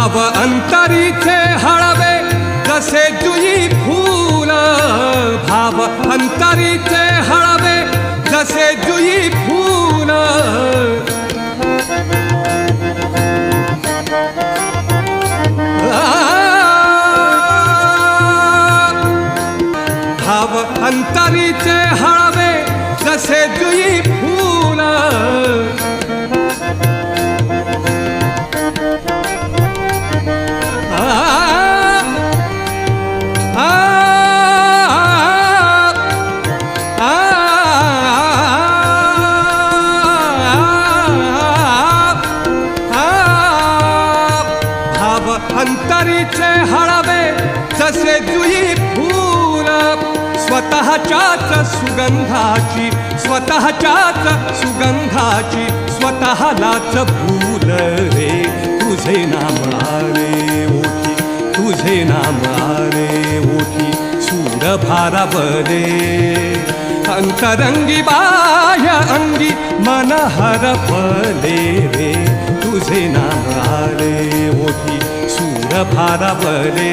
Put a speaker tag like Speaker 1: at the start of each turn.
Speaker 1: भाव अंतरीचे हळवे जसे जुई फूल। भाव अंतरीचे हळवे जसे जुई फूल। भाव अंतरीचे हळवे जसे जुई अंतरीचे हळवे जसे जुई फूल स्वतःच्याच सुगंधाची स्वतःच्याच सुगंधाची स्वतःलाच फूल रे. तुझे नाम आरे ओठी तुझे नाम आरे ओठी सूर भारावले अंतरंगी बाह्य अंगी मन हरपले रे. तुझे नाम आरे ओठी सूर भारावले